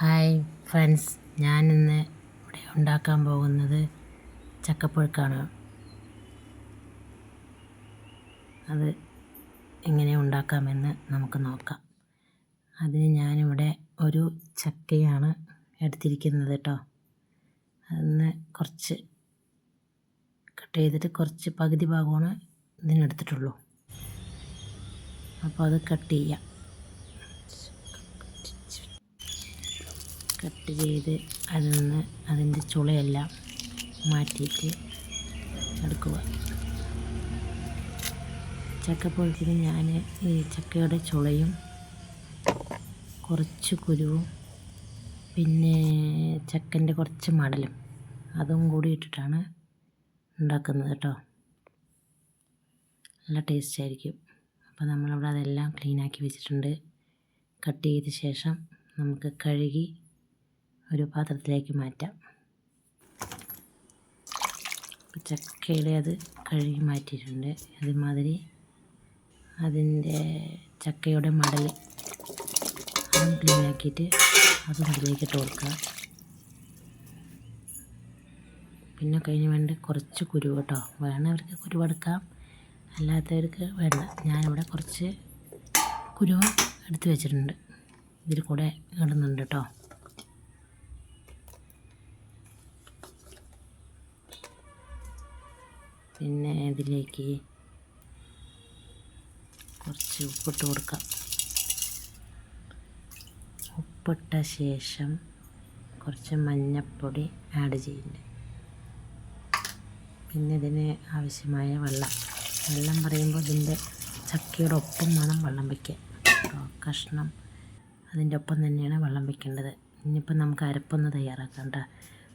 Hi friends. ഞാനിന്ന് ഇവിടെ ഉണ്ടാക്കാൻ പോകുന്നത് ചക്കപ്പുഴുക്കാണ്. അത് എങ്ങനെ ഉണ്ടാക്കാമെന്ന് നമുക്ക് നോക്കാം. അതിന് ഞാനിവിടെ ഒരു ചക്കയാണ് എടുത്തിരിക്കുന്നത് കേട്ടോ. അതിന് കുറച്ച് കട്ട് ചെയ്തിട്ട് കുറച്ച് പകുതി ഭാഗമാണ് ഇതിനെടുത്തിട്ടുള്ളൂ. അപ്പോൾ അത് കട്ട് ചെയ്യാം. കട്ട് ചെയ്ത് അതിൽ നിന്ന് അതിന്റെ ചുളയെല്ലാം മാറ്റിയിട്ട് എടുക്കുക. ചക്കപ്പുഴുക്കിന് ഞാൻ ഈ ചക്കയുടെ ചുളയും കുറച്ച് കുരുവും പിന്നെ ചക്കന്റെ കുറച്ച് മടലും അതും കൂടി ഇട്ടിട്ടാണ് ഉണ്ടാക്കുന്നത് കേട്ടോ. നല്ല ടേസ്റ്റ് ആയിരിക്കും. അപ്പോൾ നമ്മളിവിടെ അതെല്ലാം ക്ലീനാക്കി വെച്ചിട്ടുണ്ട്. കട്ട് ചെയ്ത ശേഷം നമുക്ക് കഴുകി ഒരു പാത്രത്തിലേക്ക് മാറ്റാം. ചക്കയുടെ അത് കഴുകി മാറ്റിയിട്ടുണ്ട്. അതുമാതിരി അതിന്റെ ചക്കയുടെ മടൽ അതും ക്ലീനാക്കിയിട്ട് അതും അതിലേക്ക് ഇട്ട് കൊടുക്കുക പിന്നെ കഴിഞ്ഞ് വേണ്ട കുറച്ച് കുരു കേട്ടോ. വേണവർക്ക് കുരുവെടുക്കാം അല്ലാത്തവർക്ക് വേണ്ട. ഞാനിവിടെ കുറച്ച് കുരുവ എടുത്ത് വെച്ചിട്ടുണ്ട്. ഇതിൽ കൂടെ ഇടുന്നുണ്ട് കേട്ടോ. പിന്നെ ഇതിലേക്ക് കുറച്ച് ഉപ്പിട്ട് കൊടുക്കാം. ഉപ്പിട്ട ശേഷം കുറച്ച് മഞ്ഞപ്പൊടി ആഡ് ചെയ്യുന്നുണ്ട് പിന്നെ ഇതിന് ആവശ്യമായ വെള്ളം. വെള്ളം പറയുമ്പോൾ ഇതിന്റെ ചക്കയുടെ ഒപ്പം വേണം വെള്ളം വയ്ക്കാൻ. കഷ്ണം. അതിന്റെ ഒപ്പം തന്നെയാണ് വെള്ളം വയ്ക്കേണ്ടത്. ഇനിയിപ്പോൾ നമുക്ക് അരപ്പൊന്ന് തയ്യാറാക്കാം കേട്ടോ.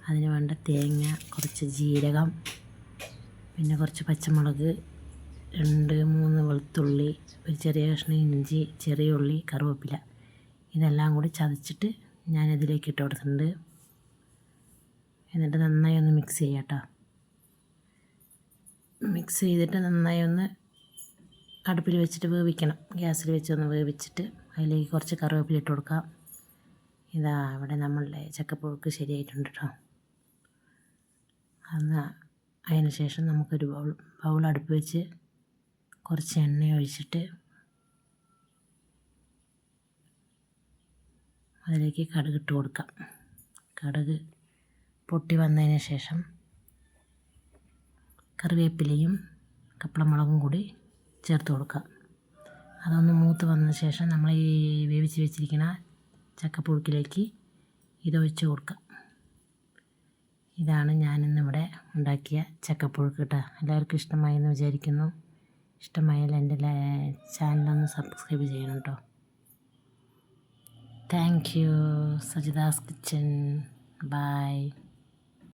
അതിന് വേണ്ട തേങ്ങ കുറച്ച് ജീരകം പിന്നെ കുറച്ച് പച്ചമുളക് രണ്ട് മൂന്ന് വെളുത്തുള്ളി ഒരു ചെറിയ കഷ്ണം ഇഞ്ചി ചെറിയ ഉള്ളി കറിവേപ്പില. ഇതെല്ലാം കൂടി ചതച്ചിട്ട് ഞാനിതിലേക്ക് ഇട്ട് കൊടുത്തിട്ടുണ്ട്. എന്നിട്ട് നന്നായി ഒന്ന് മിക്സ് ചെയ്യാം കേട്ടോ മിക്സ് ചെയ്തിട്ട് നന്നായി ഒന്ന് അടുപ്പിൽ വെച്ചിട്ട് വേവിക്കണം. ഗ്യാസിൽ വെച്ച് ഒന്ന് വേവിച്ചിട്ട് അതിലേക്ക് കുറച്ച് കറിവേപ്പില ഇട്ട് കൊടുക്കാം. ഇതാ ഇവിടെ നമ്മളുടെ ചക്കപ്പുഴുക്ക് ശരിയായിട്ടുണ്ട് കേട്ടോ അന്ന് അതിന് ശേഷം നമുക്കൊരു ബൗൾ ബൗൾ അടുപ്പ് വെച്ച് കുറച്ച് എണ്ണ ഒഴിച്ചിട്ട് അതിലേക്ക് കടുക് ഇട്ട് കൊടുക്കാം. കടുക് പൊട്ടി വന്നതിന് ശേഷം കറിവേപ്പിലയും കപ്പളമുളകും കൂടി ചേർത്ത് കൊടുക്കാം. അതൊന്ന് മൂത്ത് വന്ന ശേഷം നമ്മൾ ഈ വേവിച്ച് വെച്ചിരിക്കുന്ന ചക്കപ്പുഴുക്കിലേക്ക് ഇതൊഴിച്ച് കൊടുക്കാം. ഇതാണ് ഞാനിന്നിവിടെ ഉണ്ടാക്കിയ ചക്കപ്പുഴുക്ക് കേട്ടോ. എല്ലാവർക്കും ഇഷ്ടമായി എന്ന് വിചാരിക്കുന്നു. ഇഷ്ടമായാൽ എന്റെ ചാനലൊന്ന് സബ്സ്ക്രൈബ് ചെയ്യണം കേട്ടോ. Thank you Saji Das kitchen by